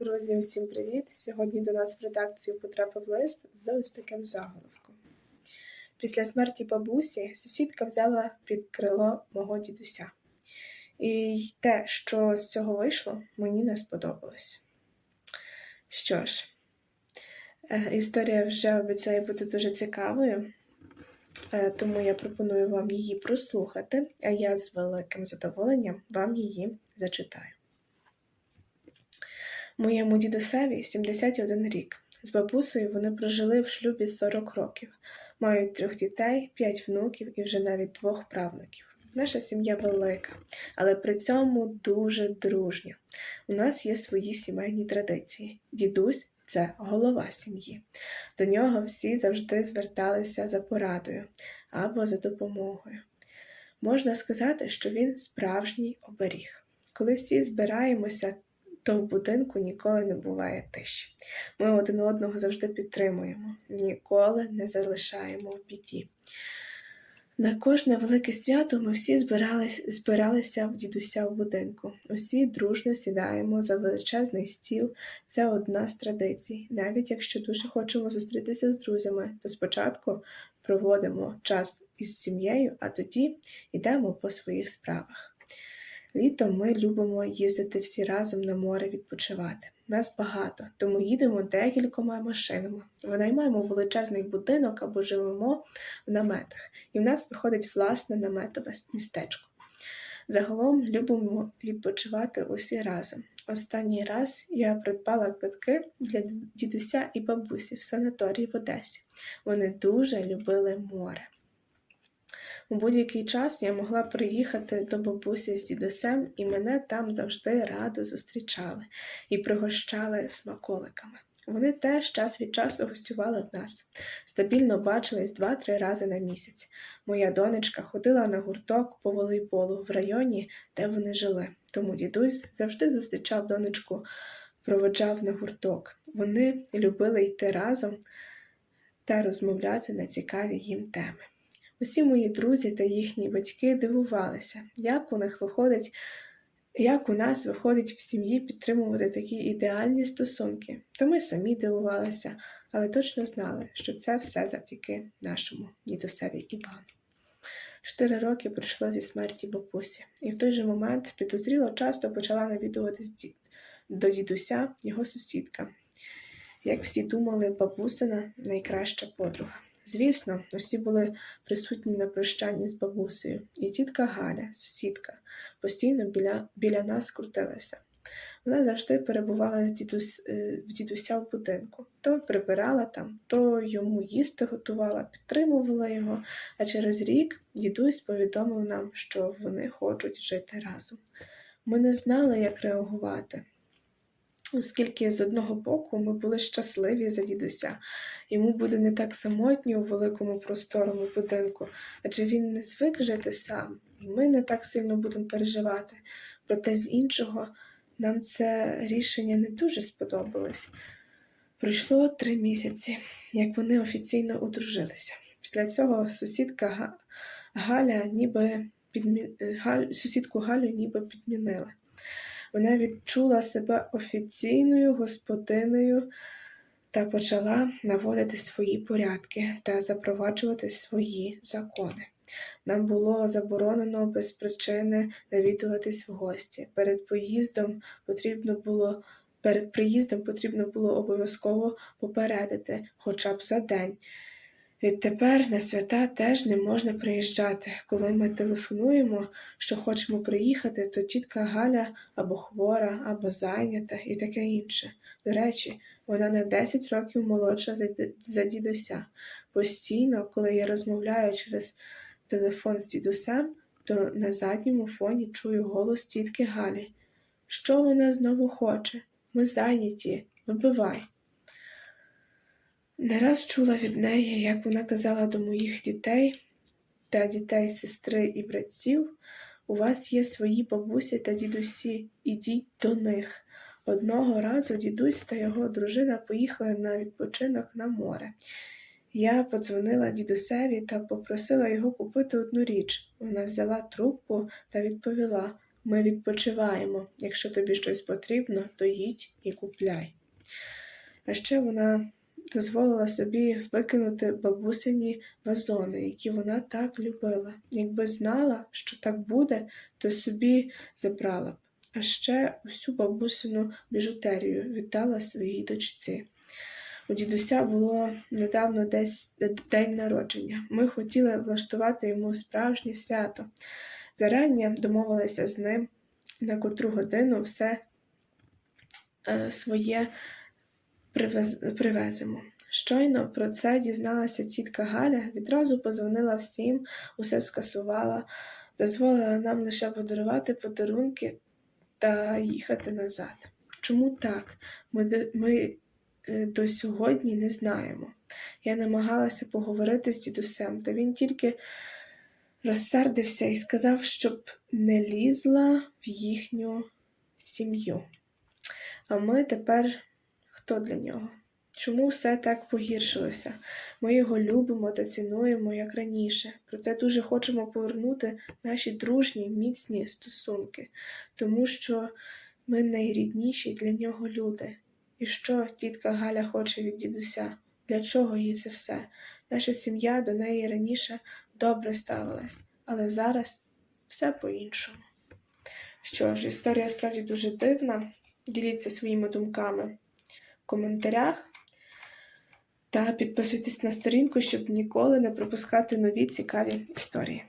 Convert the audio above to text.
Друзі, всім привіт! Сьогодні до нас в редакцію потрапив лист з ось таким заголовком. Після смерті бабусі сусідка взяла під крило мого дідуся. І те, що з цього вийшло, мені не сподобалось. Що ж, е, історія вже обіцяє бути дуже цікавою, е, тому я пропоную вам її прослухати, а я з великим задоволенням вам її зачитаю. Моєму дідусеві 71 рік. З бабусею вони прожили в шлюбі 40 років, мають трьох дітей, п'ять внуків і вже навіть двох правнуків. Наша сім'я велика, але при цьому дуже дружня. У нас є свої сімейні традиції. Дідусь це голова сім'ї. До нього всі завжди зверталися за порадою або за допомогою. Можна сказати, що він справжній оберіг. Коли всі збираємося то в будинку ніколи не буває тиші. Ми один одного завжди підтримуємо, ніколи не залишаємо в біді. На кожне велике свято ми всі збирались, збиралися в дідуся в будинку. Усі дружно сідаємо за величезний стіл. Це одна з традицій. Навіть якщо дуже хочемо зустрітися з друзями, то спочатку проводимо час із сім'єю, а тоді йдемо по своїх справах. Літом ми любимо їздити всі разом на море відпочивати. Нас багато, тому їдемо декількома машинами. Винаймаємо величезний будинок або живемо в наметах, і в нас виходить власне наметове містечко. Загалом любимо відпочивати усі разом. Останній раз я придбала квитки для дідуся і бабусі в санаторії в Одесі. Вони дуже любили море. У будь-який час я могла приїхати до бабусі з дідусем, і мене там завжди радо зустрічали і пригощали смаколиками. Вони теж час від часу гостювали в нас, стабільно бачились два-три рази на місяць. Моя донечка ходила на гурток по волейболу в районі, де вони жили. Тому дідусь завжди зустрічав донечку, проводжав на гурток. Вони любили йти разом та розмовляти на цікаві їм теми. Усі мої друзі та їхні батьки дивувалися, як у них виходить, як у нас виходить в сім'ї підтримувати такі ідеальні стосунки. То ми самі дивувалися, але точно знали, що це все завдяки нашому дідусеві Івану. Чотири роки пройшло зі смерті бабусі, і в той же момент підозріло часто почала навідуватись до дідуся його сусідка. Як всі думали, бабусина найкраща подруга. Звісно, усі були присутні на прощанні з бабусею, і тітка Галя, сусідка, постійно біля біля нас крутилася. Вона завжди перебувала з дідусь, е, в дідуся в будинку, то прибирала там, то йому їсти готувала, підтримувала його, а через рік дідусь повідомив нам, що вони хочуть жити разом. Ми не знали, як реагувати оскільки з одного боку ми були щасливі за дідуся. Йому буде не так самотньо у великому просторому будинку, адже він не звик жити сам, і ми не так сильно будемо переживати. Проте з іншого нам це рішення не дуже сподобалось. Пройшло три місяці, як вони офіційно одружилися. Після цього сусідка Галя ніби підмі... Галь... сусідку Галю ніби підмінили. Вона відчула себе офіційною господиною та почала наводити свої порядки та запроваджувати свої закони. Нам було заборонено без причини навідуватись в гості. Перед поїздом потрібно було перед приїздом потрібно було обов'язково попередити хоча б за день. Відтепер на свята теж не можна приїжджати. Коли ми телефонуємо, що хочемо приїхати, то тітка Галя або хвора, або зайнята і таке інше. До речі, вона на 10 років молодша за дідуся. Постійно, коли я розмовляю через телефон з дідусем, то на задньому фоні чую голос тітки Галі. Що вона знову хоче? Ми зайняті, вибивай. Не раз чула від неї, як вона казала до моїх дітей та дітей сестри і братів, у вас є свої бабусі та дідусі, ідіть до них. Одного разу дідусь та його дружина поїхали на відпочинок на море. Я подзвонила дідусеві та попросила його купити одну річ. Вона взяла трубку та відповіла ми відпочиваємо. Якщо тобі щось потрібно, то їдь і купляй. А ще вона дозволила собі викинути бабусині вазони, які вона так любила. Якби знала, що так буде, то собі забрала б. А ще усю бабусину біжутерію віддала своїй дочці. У дідуся було недавно десь день народження. Ми хотіли влаштувати йому справжнє свято. Зарані домовилися з ним, на котру годину все е, своє привез, привеземо. Щойно про це дізналася тітка Галя, відразу позвонила всім, усе скасувала, дозволила нам лише подарувати подарунки та їхати назад. Чому так? Ми, до- ми е, до сьогодні не знаємо. Я намагалася поговорити з дідусем, та він тільки розсердився і сказав, щоб не лізла в їхню сім'ю. А ми тепер хто для нього? Чому все так погіршилося? Ми його любимо та цінуємо як раніше, проте дуже хочемо повернути наші дружні, міцні стосунки, тому що ми найрідніші для нього люди. І що тітка Галя хоче від дідуся? Для чого їй це все? Наша сім'я до неї раніше добре ставилась, але зараз все по-іншому. Що ж, історія справді дуже дивна. Діліться своїми думками коментарях та підписуйтесь на сторінку, щоб ніколи не пропускати нові цікаві історії.